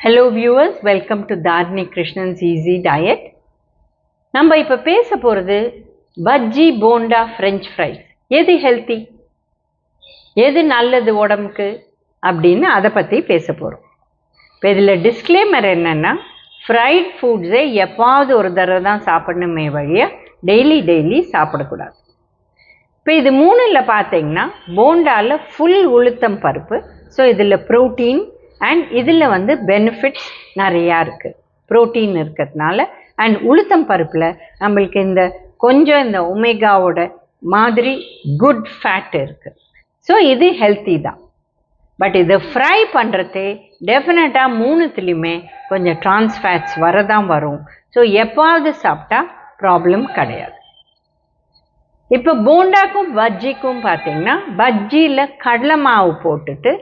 Hello viewers welcome to Dharani Krishnan's easy diet நம்ம இப்போ பேச போகிறது பஜ்ஜி போண்டா ஃப்ரெஞ்ச் ஃப்ரைஸ் எது ஹெல்த்தி எது நல்லது உடம்புக்கு? அப்படின்னு அதை பற்றி பேச போகிறோம் இப்போ இதில் டிஸ்க்ளைமர் என்னென்னா ஃப்ரைட் ஃபுட்ஸை எப்பாவது ஒரு தடவை தான் சாப்பிடணுமே வழிய டெய்லி டெய்லி சாப்பிடக்கூடாது. இப்போ இது மூணில் பார்த்தீங்கன்னா போண்டாவில் ஃபுல் உளுத்தம் பருப்பு ஸோ இதில் ப்ரோட்டீன் அண்ட் இதில் வந்து பெனிஃபிட்ஸ் நிறையா இருக்குது ப்ரோட்டீன் இருக்கிறதுனால. அண்ட் உளுத்தம் பருப்பில் நம்மளுக்கு இந்த கொஞ்சம் இந்த ஒமேகாவோட மாதிரி குட் ஃபேட் இருக்குது ஸோ இது ஹெல்த்தி தான். பட் இது ஃப்ரை பண்ணுறது டெஃபினட்டாக மூணுத்துலேயுமே கொஞ்சம் ட்ரான்ஸ்ஃபேட்ஸ் வரதான் வரும். ஸோ எப்பாவது சாப்பிட்டா ப்ராப்ளம் கிடையாது. இப்போ போண்டாக்கும் பஜ்ஜிக்கும் பார்த்தீங்கன்னா பஜ்ஜியில் கடலை மாவு போட்டுட்டு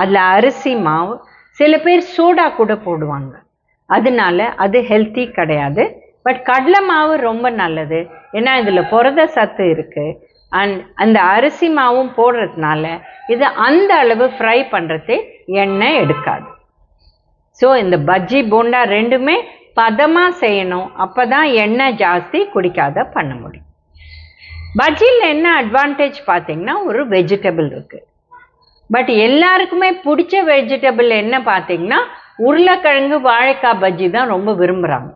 அதில் அரிசி மாவு சில பேர் சோடா கூட போடுவாங்க. அதனால அது ஹெல்த்தி கிடையாது. பட் கடலை மாவு ரொம்ப நல்லது. ஏன்னா இதில் புரத சத்து இருக்குது அண்ட் அந்த அரிசி மாவும் போடுறதுனால இது அந்த அளவு ஃப்ரை பண்ணுறதே எண்ணெய் எடுக்காது. ஸோ இந்த பஜ்ஜி போண்டா ரெண்டுமே பதமாக செய்யணும். அப்போ தான் எண்ணெய் ஜாஸ்தி குடிக்காத பண்ண முடியும். பஜ்ஜியில் என்ன அட்வான்டேஜ் பார்த்தீங்கன்னா ஒரு வெஜிடபிள் இருக்குது பட் எல்லாருக்குமே பிடிச்ச வெஜிடபிள் என்ன பார்த்தீங்கன்னா உருளைக்கிழங்கு வாழைக்காய் பஜ்ஜி தான் ரொம்ப விரும்புகிறாங்க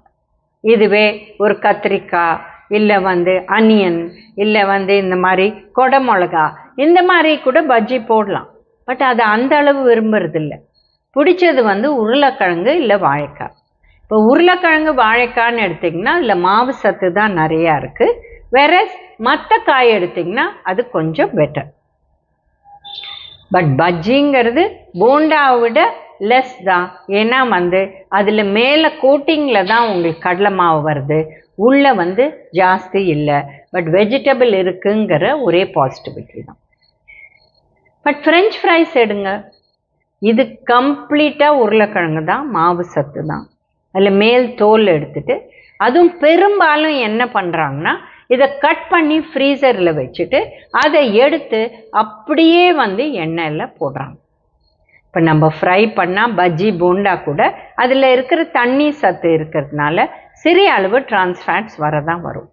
இதுவே ஒரு கத்திரிக்காய் இல்லை வந்து அனியன் இல்லை வந்து இந்த மாதிரி கொடை மிளகா இந்த மாதிரி கூட பஜ்ஜி போடலாம். பட் அதை அந்த அளவு விரும்புறதில்ல. பிடிச்சது வந்து உருளைக்கிழங்கு இல்லை வாழைக்காய். இப்போ உருளைக்கிழங்கு வாழைக்கான்னு எடுத்திங்கன்னா அதில் மாவு சத்து தான் நிறையா இருக்குது வேற மற்ற காய் எடுத்திங்கன்னா அது கொஞ்சம் பெட்டர் பட் பஜ்ஜிங்கிறது போண்டாவை விட லெஸ் தான். ஏன்னா வந்து அதில் மேலே கோட்டிங்கில் தான் உங்களுக்கு கடலை மாவு வருது. உள்ளே வந்து ஜாஸ்தி இல்லை. பட் வெஜிடபிள் இருக்குங்கிற ஒரே பாசிட்டிவிட்டி தான். பட் ஃப்ரெஞ்ச் ஃப்ரைஸ் எடுங்க. இது கம்ப்ளீட்டாக உருளைக்கிழங்கு தான் மாவு சத்து தான். அதில் மேல் தோல் எடுத்துட்டு அதுவும் பெரும்பாலும் என்ன பண்ணுறாங்கன்னா இதை கட் பண்ணி ஃப்ரீசரில் வச்சுட்டு அதை எடுத்து அப்படியே வந்து எண்ணெயில் போடுறாங்க. இப்போ நம்ம ஃப்ரை பண்ணால் பஜ்ஜி போண்டா கூட அதில் இருக்கிற தண்ணி சத்து இருக்கிறதுனால சிறிய அளவு டிரான்ஸ்ஃபேட்ஸ் வரதான் வரும்.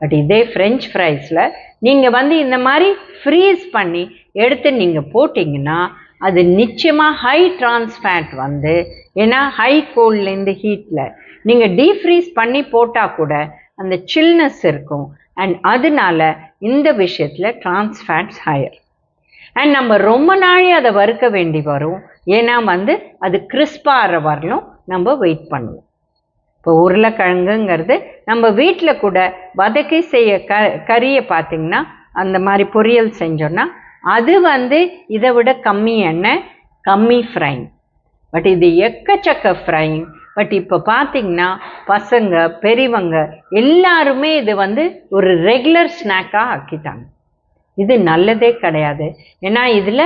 பட் இதே ஃப்ரெஞ்ச் ஃப்ரைஸில் நீங்கள் வந்து இந்த மாதிரி ஃப்ரீஸ் பண்ணி எடுத்து நீங்கள் போட்டிங்கன்னா அது நிச்சயமாக ஹை டிரான்ஸ்ஃபேட் வந்து ஏன்னா ஹை கோல்ட்லேருந்து ஹீட்டில் நீங்கள் டீஃப்ரீஸ் பண்ணி போட்டால் கூட அந்த சில்னஸ் இருக்கும். அண்ட் அதனால இந்த விஷயத்தில் டிரான்ஸ்ஃபேட்ஸ் ஹையர் அண்ட் நம்ம ரொம்ப நாளே அதை வறுக்க வேண்டி வரும். ஏன்னா வந்து அது கிறிஸ்பாகிற வரலும் நம்ம வெயிட் பண்ணுவோம் இப்போ உருளைக்கிழங்குங்கிறது நம்ம வீட்டில் கூட வதக்கி செய்ய க கறியை பார்த்திங்கன்னா அந்த மாதிரி பொரியல் செஞ்சோன்னா அது வந்து இதை விட கம்மி எண்ணெய் கம்மி ஃப்ரைங் பட் இது எக்கச்சக்க ஃப்ரைங் பட் இப்போ பார்த்தீங்கன்னா பசங்க பெரியவங்க எல்லாருமே இது வந்து ஒரு ரெகுலர் ஸ்நாக்காக ஆக்கிட்டாங்க. இது நல்லதே கிடையாது. ஏன்னா இதில்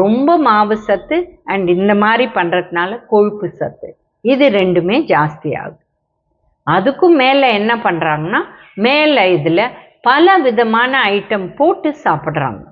ரொம்ப மாவு சத்து அண்ட் இந்த மாதிரி பண்ணுறதுனால கொழுப்பு சத்து. இது ரெண்டுமே ஜாஸ்தி ஆகுது. அதுக்கும் மேலே என்ன பண்ணுறாங்கன்னா மேலே இதில் பல விதமான ஐட்டம் போட்டு சாப்பிட்றாங்க.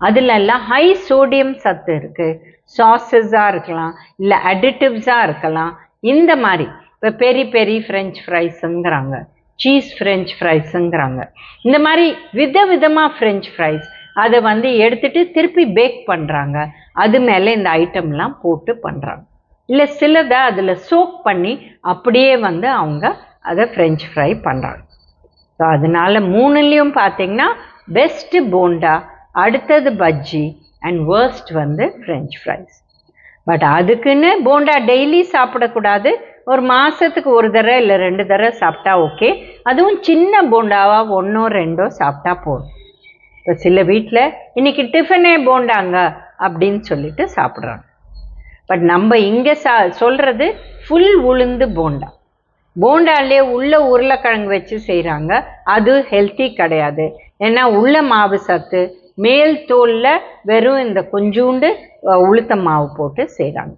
அதிலெல்லாம் ஹை சோடியம் சத்து இருக்குது சாஸஸாக இருக்கலாம் இல்லை அடிட்டிவ்ஸாக இருக்கலாம் இந்த மாதிரி. இப்போ பெரி பெரி ஃப்ரெஞ்ச் ஃப்ரைஸுங்கிறாங்க சீஸ் ஃப்ரெஞ்ச் ஃப்ரைஸுங்கிறாங்க இந்த மாதிரி வித விதமாக ஃப்ரெஞ்ச் ஃப்ரைஸ் அதை வந்து எடுத்துட்டு திருப்பி பேக் பண்ணுறாங்க அது மேலே இந்த ஐட்டம்லாம் போட்டு பண்ணுறாங்க இல்லை சிலதை அதில் சோக் பண்ணி அப்படியே வந்து அவங்க அதை ஃப்ரெஞ்ச் ஃப்ரை பண்ணுறாங்க ஸோ அதனால் மூணுலேயும் பார்த்தீங்கன்னா பெஸ்ட்டு போண்டா அடுத்தது பஜ்ஜி அண்ட் வேர்ஸ்ட் வந்து ஃப்ரெஞ்ச் ஃப்ரைஸ் பட் அதுக்குன்னு போண்டா டெய்லி சாப்பிடக்கூடாது. ஒரு மாதத்துக்கு ஒரு தடவை இல்லை ரெண்டு தடவை சாப்பிட்டா ஓகே அதுவும் சின்ன போண்டாவாக ஒன்றோ ரெண்டோ சாப்பிட்டா போதும். இப்போ சில வீட்டில் இன்றைக்கி டிஃபனே போண்டாங்க அப்படின்னு சொல்லிட்டு சாப்பிட்றாங்க. பட் நம்ம இங்கே சா சொல்கிறது ஃபுல் உளுந்து போண்டா. போண்டாலே உள்ள உருளைக்கிழங்கு வச்சு செய்கிறாங்க அது ஹெல்த்தி கிடையாது. ஏன்னா உள்ள மாவு சத்து மேல் தோலில் வெறும் இந்த கொஞ்சூண்டு உளுத்த மாவு போட்டு செய்கிறாங்க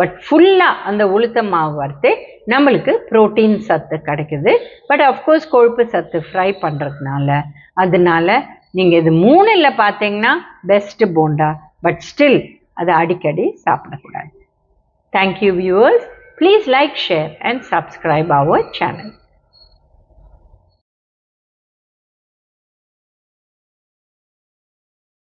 பட் ஃபுல்லாக அந்த உளுத்த மாவு வறுத்து நம்மளுக்கு ப்ரோட்டீன் சத்து கிடைக்குது. பட் அஃப்கோர்ஸ் கொழுப்பு சத்து ஃப்ரை பண்ணுறதுனால அதனால நீங்கள் இது மூணில் பார்த்தீங்கன்னா பெஸ்ட்டு போண்டா. பட் ஸ்டில் அதை அடிக்கடி சாப்பிடக்கூடாது. Thank you viewers please like share and subscribe our channel.